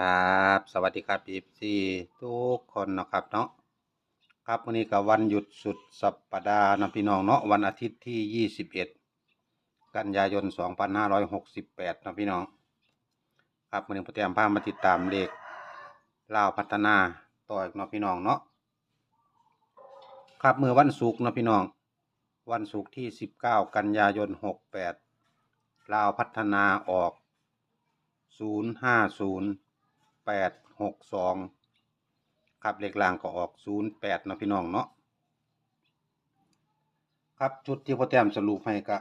ครับ สวัสดีครับอีฟซีทุกคนนะครับเนาะครับวันนี้ก็วันหยุดสุดสัปดาห์นะพี่น้องเนาะวันอาทิตย์ที่ 21 กันยายน 2568นาะพี่น้อง ครับวันนี้ผมเตรียมพามาติดตามเลขลาวพัฒนาต่ออีกนะพี่น้องเนาะครับเมื่อวันศุกร์นะพี่น้อง วันศุกร์ที่ 19 กันยายน 68ลาวพัฒนาออกศูนย์ห้าศูนย์ แปดหกสองครับเลขล่างก็ออกศูนย์แปดนะพี่น้องเนาะครับชุดที่พ่อแต้มสรุปให้ก็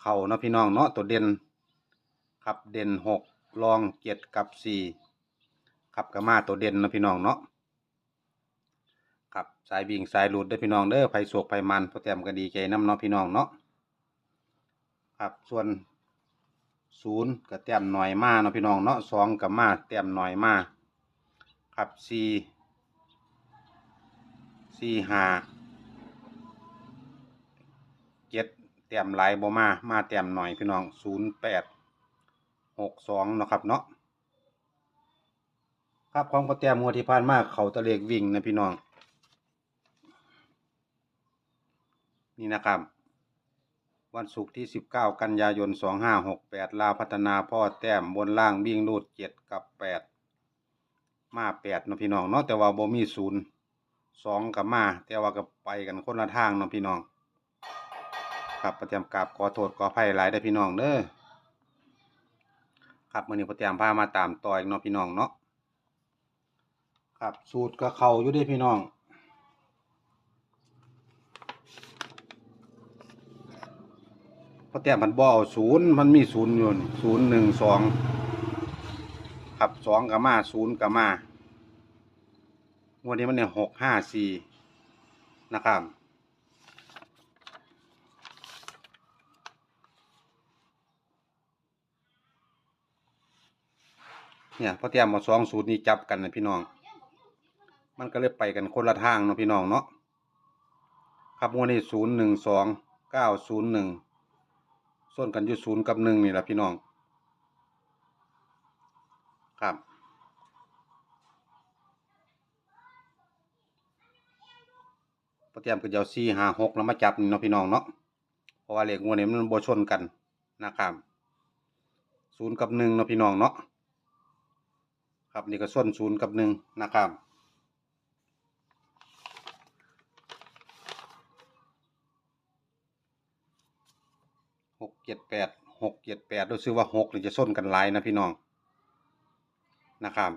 เข่านะพี่น้องเนาะตัวเด่นครับเด่นหกรองเจ็ดกับสี่ครับกระมาตัวเด่นนะพี่น้องเนาะครับสายวิ่งสายหลุดเด้อพี่น้องเด้อไผสวกไผมันพ่อแต้มก็ดีใจน้ำเนาะพี่น้องเนาะครับส่วน ศูนย์ก็แต้มหน่อยมาเนาะพี่น้องเนาะสองกับมาแต้มหน่อยมาครับสี่สี่ห้าเจ็ดแต้มหลายบ่มา มาแต้มหน่อยพี่น้องศูนย์แปดหกสองเนาะครับเนาะครับของก็แตมงวที่ผ่านมาเขาตะเลกวิ่งนะพี่น้อง นี่นะครับ วันศุกร์ที่ 19 กันยายน 2568 ลาพัฒนาพ่อแต้มบนล่างวิ่งรูด 7 กับ 8 มา8เนาะพี่น้องเนาะแต่ว่าบ่มีศูนย์สองกับมา แต่ว่าก็ไปกันคนละทางเนาะพี่น้อง ครับประเตรียมกราบขอโทษขออภัยหลายได้พี่น้องเด้อครับมื้อนี้ประเตรียมพามาตามต่ออีกเนาะพี่น้องเนาะครับสูตรก็เข้าอยู่เด้พี่น้อง เพราะแต่มันบ่เอาศูนย์มันมีศูนย์อยู่ศูนย์หนึ่งสองครับสองกับมาศูนย์กับมางวดนี้มันเนี่ยหกห้าสี่นะครับเนี่ยพอเตรียมมาสองศูนย์นี้จับกันนะพี่น้อง มันก็เลยไปกันคนละทางเนาะพี่น้องเนาะครับงวดนี้ศูนย์หนึ่งสองเก้าศูนย์หนึ่ง ส่วนกันอยู่ศูนย์กับหนึ่งนี่แหละพี่น้อง ครับพอเตรียมก็จะเอาสี่ห้าหกแล้วมาจับนี่เนาะพี่น้องเนาะ เพราะว่าเหลขงวดนี้มันโบชนกันนะครับศูนย์กับหนึ่งเนาะพี่น้องเนาะ ครับนี่ก็ส่วนศูนย์กับหนึ่งนะครับ หก เจ็ดแปดหกเจ็ดแปดรู้สึกว่าหกนี่จะส้นกันหลายนะพี่น้องนะครับ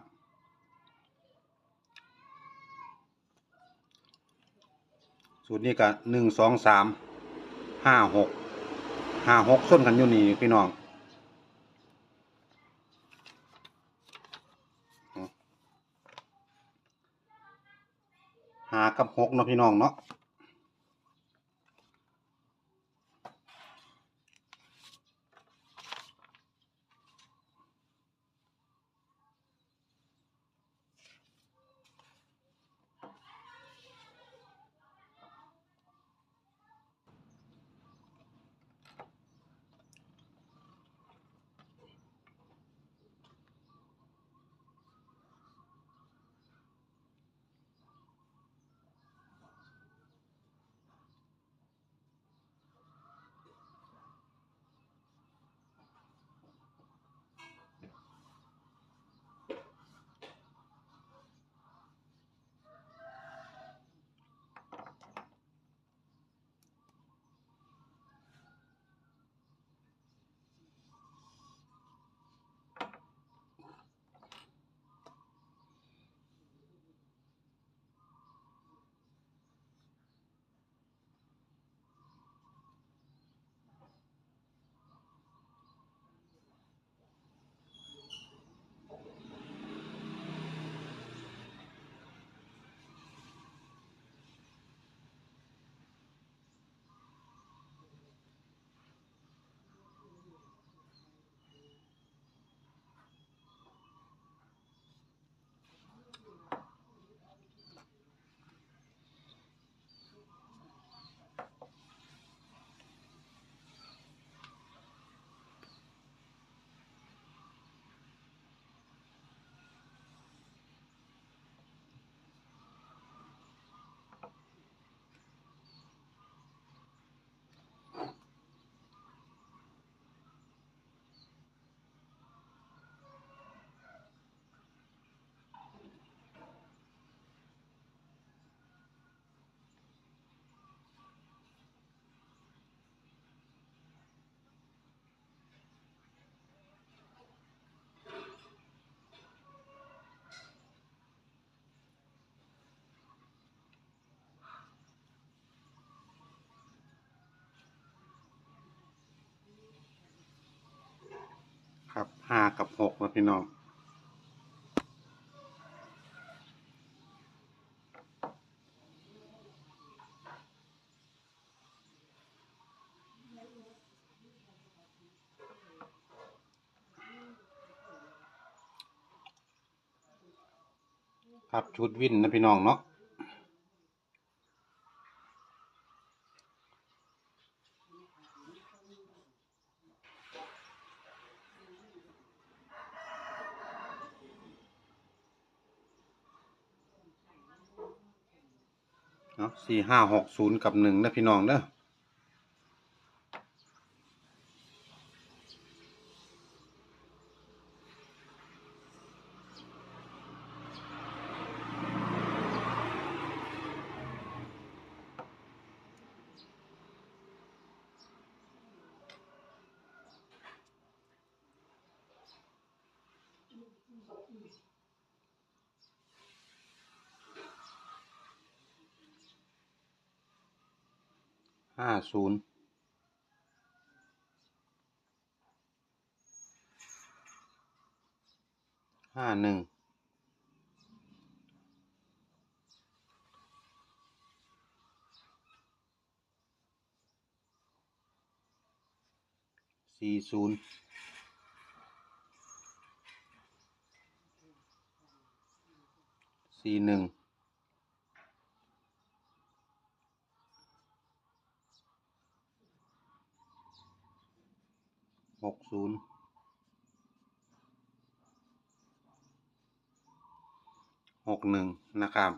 สูตรนี้ก็หนึ่งสองสามห้าหกห้าหกส้นกันอยู่นี่พี่น้องหากับหกเนาะพี่น้องเนาะ หกับหกนะพี่น้องครับชุดวินนะพี่น้องเนาะ เนาะสี่ห้าหกศูนย์กับหนึ่งนะพี่น้องเด้อ ห้าศูนย์ห้าหนึ่งสี่ศูนย์สี่หนึ่งหกศูนย์ห กหนึ่งนะครับ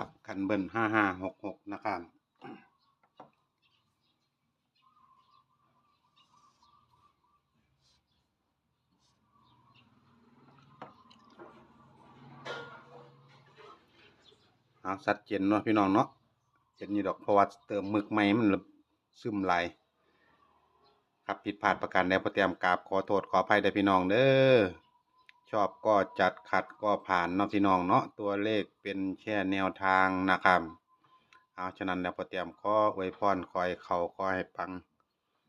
ครับคันเบิ้ลห้าห้าหกหกนะครับเอาสัดเจนเนาะพี่น้องเนาะเจนนี่ดอกเพราะว่าเติมมึกใหม่มันซึมไหลครับผิดพลาดประการใดพอเตรียมกราบขอโทษขออภัยได้พี่น้องเด้อ ชอบก็จัดขัดก็ผ่านเนาะพี่น้องเนาะตัวเลขเป็นแค่แนวทางนะครับเอาฉะนั้นแล้วพอเตรียมข้ออวยพรคอยเขาขอให้ปัง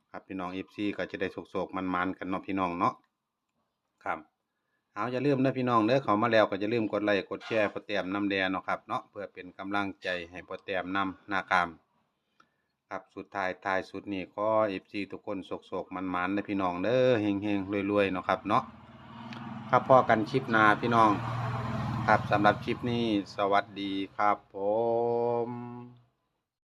ครับพี่น้องเอฟซีก็จะได้โศกๆมันๆกันเนาะพี่น้องเนาะครับเอาอย่าลืมนะพี่น้องเด้อเขามาแล้วก็อย่าลืมกดไลค์กดแชร์โปรแตมน้ำแดงเนาะครับเนาะเพื่อเป็นกำลังใจให้โปรแตมนำนะครับครับสุดท้ายท้ายสุดนี่ขอเอฟซีทุกคนโศกๆมันๆนะพี่น้องเด้อเฮงๆรวยๆเนาะครับเนาะ ครับพอกันคลิปนาพี่น้อง ครับสำหรับคลิปนี้สวัสดีครับผม